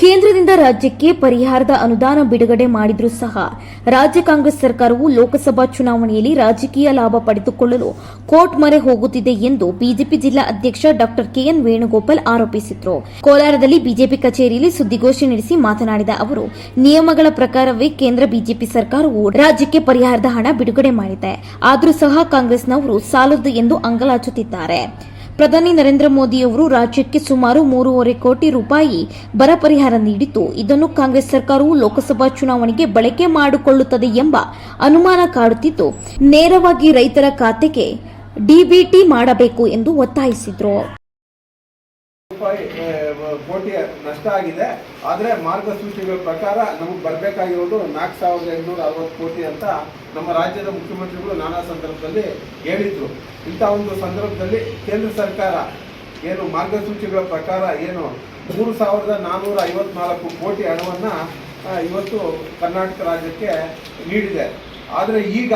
ಕೇಂದ್ರದಿಂದ ರಾಜ್ಯಕ್ಕೆ ಪರಿಹಾರದ ಅನುದಾನ ಬಿಡುಗಡೆ ಮಾಡಿದ್ರೂ ಸಹ ರಾಜ್ಯ ಕಾಂಗ್ರೆಸ್ ಸರ್ಕಾರವು ಲೋಕಸಭಾ ಚುನಾವಣೆಯಲ್ಲಿ ರಾಜಕೀಯ ಲಾಭ ಪಡೆದುಕೊಳ್ಳಲು ಕೋರ್ಟ್ ಮೊರೆ ಹೋಗುತ್ತಿದೆ ಎಂದು ಬಿಜೆಪಿ ಜಿಲ್ಲಾ ಅಧ್ಯಕ್ಷ ಡಾ ಕೆಎನ್ ವೇಣುಗೋಪಾಲ್ ಆರೋಪಿಸಿದರು. ಕೋಲಾರದಲ್ಲಿ ಬಿಜೆಪಿ ಕಚೇರಿಯಲ್ಲಿ ಸುದ್ದಿಗೋಷ್ಠಿ ನಡೆಸಿ ಮಾತನಾಡಿದ ಅವರು, ನಿಯಮಗಳ ಪ್ರಕಾರವೇ ಕೇಂದ್ರ ಬಿಜೆಪಿ ಸರ್ಕಾರವು ರಾಜ್ಯಕ್ಕೆ ಪರಿಹಾರದ ಹಣ ಬಿಡುಗಡೆ ಮಾಡಿದೆ. ಆದರೂ ಸಹ ಕಾಂಗ್ರೆಸ್ನವರು ಸಾಲದು ಎಂದು ಅಂಗಲಾಚುತ್ತಿದ್ದಾರೆ. ಪ್ರಧಾನಿ ನರೇಂದ್ರ ಮೋದಿಯವರು ರಾಜ್ಯಕ್ಕೆ ಸುಮಾರು ಮೂರುವರೆ ಕೋಟಿ ರೂಪಾಯಿ ಬರ ಪರಿಹಾರ ನೀಡಿತು ಇದನ್ನು ಕಾಂಗ್ರೆಸ್ ಸರ್ಕಾರವು ಲೋಕಸಭಾ ಚುನಾವಣೆಗೆ ಬಳಕೆ ಮಾಡಿಕೊಳ್ಳುತ್ತದೆ ಎಂಬ ಅನುಮಾನ ಕಾಡುತ್ತಿದ್ದು, ನೇರವಾಗಿ ರೈತರ ಖಾತೆಗೆ ಡಿಬಿಟಿ ಮಾಡಬೇಕು ಎಂದು ಒತ್ತಾಯಿಸಿದರು. ಕೋಟಿ ನಷ್ಟ ಆಗಿದೆ. ಆದರೆ ಮಾರ್ಗಸೂಚಿಗಳ ಪ್ರಕಾರ ನಮಗೆ ಬರಬೇಕಾಗಿರೋದು ನಾಲ್ಕು ಸಾವಿರದ ಎಂಟುನೂರ ಅರವತ್ತು ಕೋಟಿ ಅಂತ ನಮ್ಮ ರಾಜ್ಯದ ಮುಖ್ಯಮಂತ್ರಿಗಳು ನಾನಾ ಸಂದರ್ಭದಲ್ಲಿ ಹೇಳಿದ್ರು. ಇಂಥ ಒಂದು ಸಂದರ್ಭದಲ್ಲಿ ಕೇಂದ್ರ ಸರ್ಕಾರ ಏನು ಮಾರ್ಗಸೂಚಿಗಳ ಪ್ರಕಾರ ಏನು ಮೂರು ಸಾವಿರದ ನಾನ್ನೂರ ಐವತ್ನಾಲ್ಕು ಕೋಟಿ ಹಣವನ್ನು ಇವತ್ತು ಕರ್ನಾಟಕ ರಾಜ್ಯಕ್ಕೆ ನೀಡಿದೆ. ಆದರೆ ಈಗ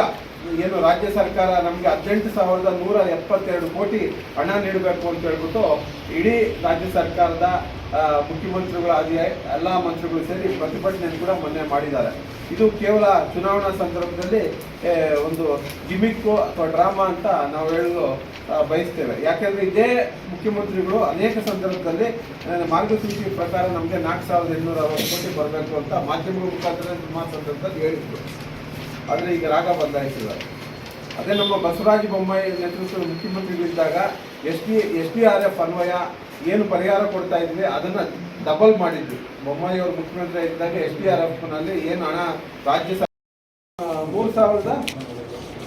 ಏನು ರಾಜ್ಯ ಸರ್ಕಾರ ನಮಗೆ ಹದಿನೆಂಟು ಸಾವಿರದ ನೂರ ಎಪ್ಪತ್ತೆರಡು ಕೋಟಿ ಹಣ ನೀಡಬೇಕು ಅಂತ ಹೇಳ್ಬಿಟ್ಟು ಇಡೀ ರಾಜ್ಯ ಸರ್ಕಾರದ ಮುಖ್ಯಮಂತ್ರಿಗಳು ಮುಖ್ಯಮಂತ್ರಿಗಳಾಗಿ ಎಲ್ಲ ಮಂತ್ರಿಗಳು ಸೇರಿ ಪ್ರತಿಭಟನೆಯನ್ನು ಕೂಡ ಮೊನ್ನೆ ಮಾಡಿದ್ದಾರೆ. ಇದು ಕೇವಲ ಚುನಾವಣಾ ಸಂದರ್ಭದಲ್ಲಿ ಒಂದು ಗಿಮಿಕ್ಕು ಅಥವಾ ಡ್ರಾಮಾ ಅಂತ ನಾವು ಹೇಳಲು ಬಯಸ್ತೇವೆ. ಯಾಕೆಂದರೆ ಇದೇ ಮುಖ್ಯಮಂತ್ರಿಗಳು ಅನೇಕ ಸಂದರ್ಭದಲ್ಲಿ ಮಾರ್ಗಸೂಚಿ ಪ್ರಕಾರ ನಮಗೆ ನಾಲ್ಕು ಸಾವಿರದ ಇನ್ನೂರ ಅರವತ್ತು ಕೋಟಿ ಬರಬೇಕು ಅಂತ ಮಾಧ್ಯಮಗಳ ಮುಖಾಂತರ ಸಂದರ್ಭದಲ್ಲಿ ಹೇಳಿದ್ರು. ಆದರೆ ಈಗ ರಾಗ ಬದಲಾಯಿಸಿದ್ದಾರೆ ಅದೇ ನಮ್ಮ ಬಸವರಾಜ ಬೊಮ್ಮಾಯಿ ನೇತೃತ್ವದ ಮುಖ್ಯಮಂತ್ರಿಗಳಿದ್ದಾಗ S D S D R F ಅನ್ವಯ ಏನು ಪರಿಹಾರ ಕೊಡ್ತಾ ಇದ್ವಿ, ಅದನ್ನು ಡಬಲ್ ಮಾಡಿದ್ವಿ. ಬೊಮ್ಮಾಯಿ ಅವರು ಮುಖ್ಯಮಂತ್ರಿ ಇದ್ದಾಗ ಎಸ್ ಡಿ ಆರ್ ಎಫ್ನಲ್ಲಿ ಏನು ಹಣ ರಾಜ್ಯ ಮೂರು ಸಾವಿರದ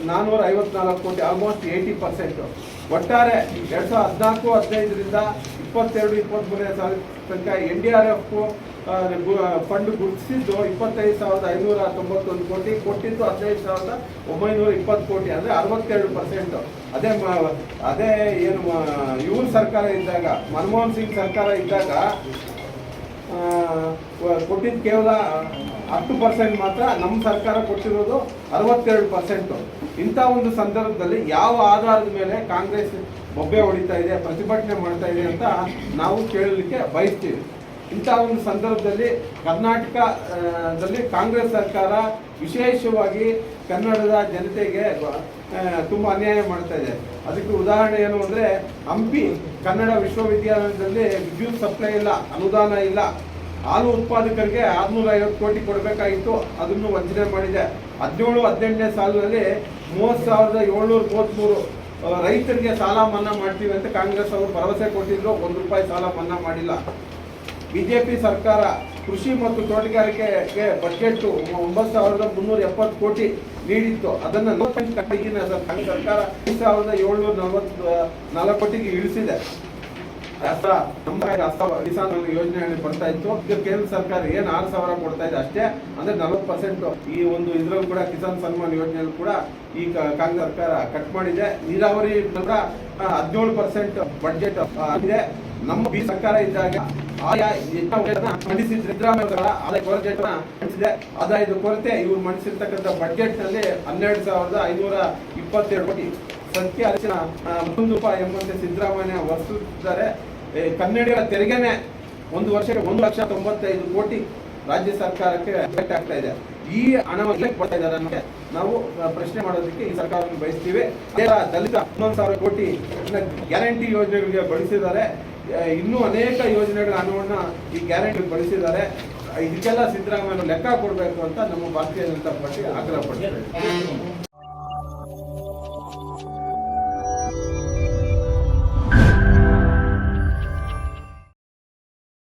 ನಾನ್ನೂರ ಐವತ್ನಾಲ್ಕು ಕೋಟಿ ಆಲ್ಮೋಸ್ಟ್ ಏಯ್ಟಿ ಪರ್ಸೆಂಟು ಒಟ್ಟಾರೆ ಎರಡು ಸಾವಿರದ ಹದಿನಾಲ್ಕು, ಹದಿನೈದರಿಂದ ಇಪ್ಪತ್ತೆರಡು ಇಪ್ಪತ್ತ್ಮೂರನೇ ಸಾವಿರ ತನಕ N D R F fund ಗುರುತಿಸಿದ್ದು ಇಪ್ಪತ್ತೈದು ಸಾವಿರದ ಐನೂರ ತೊಂಬತ್ತೊಂದು ಕೋಟಿ, ಕೊಟ್ಟಿದ್ದು ಹದಿನೈದು ಸಾವಿರದ ಒಂಬೈನೂರ ಇಪ್ಪತ್ತು ಕೋಟಿ, ಅಂದರೆ ಅರವತ್ತೆರಡು ಪರ್ಸೆಂಟ್ ಅದೇ ಅದೇ ಏನು ಇವ್ರ ಸರ್ಕಾರ ಇದ್ದಾಗ, ಮನಮೋಹನ್ ಸಿಂಗ್ ಸರ್ಕಾರ ಇದ್ದಾಗ ಕೊಟ್ಟಿದ್ದು ಕೇವಲ ಹತ್ತು ಪರ್ಸೆಂಟ್ ಮಾತ್ರ ನಮ್ಮ ಸರ್ಕಾರ ಕೊಟ್ಟಿರೋದು ಅರವತ್ತೆರಡು ಪರ್ಸೆಂಟು ಇಂಥ ಒಂದು ಸಂದರ್ಭದಲ್ಲಿ ಯಾವ ಆಧಾರದ ಮೇಲೆ ಕಾಂಗ್ರೆಸ್ ಬೊಬ್ಬೆ ಹೊಡಿತಾ ಇದೆ, ಪ್ರತಿಭಟನೆ ಮಾಡ್ತಾ ಇದೆ ಅಂತ ನಾವು ಕೇಳಲಿಕ್ಕೆ ಬಯಸ್ತೀವಿ. ಇಂಥ ಒಂದು ಸಂದರ್ಭದಲ್ಲಿ ಕರ್ನಾಟಕದಲ್ಲಿ ಕಾಂಗ್ರೆಸ್ ಸರ್ಕಾರ ವಿಶೇಷವಾಗಿ ಕನ್ನಡದ ಜನತೆಗೆ ತುಂಬ ಅನ್ಯಾಯ ಮಾಡ್ತಾ ಇದೆ. ಅದಕ್ಕೆ ಉದಾಹರಣೆ ಏನು ಅಂದರೆ, ಹಂಪಿ ಕನ್ನಡ ವಿಶ್ವವಿದ್ಯಾಲಯದಲ್ಲಿ ವಿದ್ಯುತ್ ಸಪ್ಲೈ ಇಲ್ಲ, ಅನುದಾನ ಇಲ್ಲ. ಹಾಲು ಉತ್ಪಾದಕರಿಗೆ ಆರ್ನೂರ ಐವತ್ತು ಕೋಟಿ ಕೊಡಬೇಕಾಗಿತ್ತು, ಅದನ್ನು ವಂಚನೆ ಮಾಡಿದೆ. ಹದಿನೇಳು, ಹದಿನೆಂಟನೇ ಸಾಲಿನಲ್ಲಿ ಮೂವತ್ತು ಸಾವಿರದ ಏಳ್ನೂರ ಮೂವತ್ತ್ಮೂರು ರೈತರಿಗೆ ಸಾಲ ಮನ್ನಾ ಮಾಡ್ತೀವಿ ಅಂತ ಕಾಂಗ್ರೆಸ್ ಅವರು ಭರವಸೆ ಕೊಟ್ಟಿದ್ರು, ಒಂದು ರೂಪಾಯಿ ಸಾಲ ಮನ್ನಾ ಮಾಡಿಲ್ಲ. ಬಿಜೆಪಿ ಸರ್ಕಾರ ಕೃಷಿ ಮತ್ತು ತೋಟಗಾರಿಕೆಗೆ ಬಜೆಟ್ ಒಂಬತ್ತು ಸಾವಿರದ ಮುನ್ನೂರ ಎಪ್ಪತ್ತು ಕೋಟಿ ನೀಡಿತ್ತು. ಅದನ್ನು ಸರ್ಕಾರ ಐದು ಸಾವಿರದ ಏಳ್ನೂರ ನಲವತ್ತು ನಾಲ್ಕು ಕೋಟಿಗೆ ಇಳಿಸಿದೆ. ಕಿಸಾನ್ ಯೋಜನೆ ಬರ್ತಾ ಇತ್ತು. ಈಗ ಕೇಂದ್ರ ಸರ್ಕಾರ ಏನ್ ಆರು ಸಾವಿರ ಕೊಡ್ತಾ ಇದೆ ಅಷ್ಟೇ. ಅಂದ್ರೆ ನಲವತ್ತು ಪರ್ಸೆಂಟ್ ಈ ಒಂದು ಇದ್ರಲ್ಲೂ ಕೂಡ ಕಿಸಾನ್ ಸನ್ಮಾನ್ ಯೋಜನೆಯಲ್ಲಿ ಕೂಡ ಈ ಕಾಂಗ್ರೆಸ್ ಸರ್ಕಾರ ಕಟ್ ಮಾಡಿದೆ. ನೀರಾವರಿ ಕೂಡ ಹದಿನೇಳು ಪರ್ಸೆಂಟ್ ಬಡ್ಜೆಟ್ ಆಗಿದೆ. ನಮ್ಮ ಬಿ ಸರ್ಕಾರ ಇದ್ದಾಗ ಆಯಾ ಮಂಡಿಸಿದ ಸಿದ್ದರಾಮಯ್ಯ ಆದಾಯ ಕೊರತೆ ಮಂಡಿಸಿದೆ. ಆದಾಯದ ಕೊರತೆ ಇವರು ಮಂಡಿಸಿರ್ತಕ್ಕಂಥ ಬಜೆಟ್ನಲ್ಲಿ ಹನ್ನೆರಡು ಸಾವಿರದ ಐನೂರ ಇಪ್ಪತ್ತೆರಡು ಕೋಟಿ ಸಂಖ್ಯೆ ಅರಿಶಿನ ಮತ್ತೊಂದು ರೂಪಾಯಿ ಎಂಬಂತೆ ಸಿದ್ದರಾಮಯ್ಯ ಹೊರಸುತ್ತಿದ್ದಾರೆ ಏ, ಕನ್ನಡಿಗರ ತೆರಿಗೆನೆ ಒಂದು ವರ್ಷಕ್ಕೆ ಒಂದು ಲಕ್ಷ ತೊಂಬತ್ತೈದು ಕೋಟಿ ರಾಜ್ಯ ಸರ್ಕಾರಕ್ಕೆ ವೆಚ್ಚ ಆಗ್ತಾ ಇದೆ. ಈ ಹಣವನ್ನು ಕೊಡ್ತಾ ಇದ್ದಾರೆ ನಮಗೆ ನಾವು ಪ್ರಶ್ನೆ ಮಾಡೋದಕ್ಕೆ ಈ ಸರ್ಕಾರವನ್ನು ಬಯಸ್ತೀವಿ. ದಲಿತ ಹನ್ನೊಂದು ಸಾವಿರ ಕೋಟಿ ಗ್ಯಾರಂಟಿ ಯೋಜನೆಗಳಿಗೆ ಬಳಸಿದ್ದಾರೆ. ಇನ್ನೂ ಅನೇಕ ಯೋಜನೆಗಳ ಹಣವನ್ನ ಈ ಗ್ಯಾರಂಟಿ ಬಳಸಿದ್ದಾರೆ. ಇದಕ್ಕೆಲ್ಲ ಸಿದ್ದರಾಮಯ್ಯ ಲೆಕ್ಕ ಕೊಡಬೇಕು ಅಂತ ನಮ್ಮ ಭಾರತೀಯ ಜನತಾ ಪಾರ್ಟಿ ಆಗ್ರಹ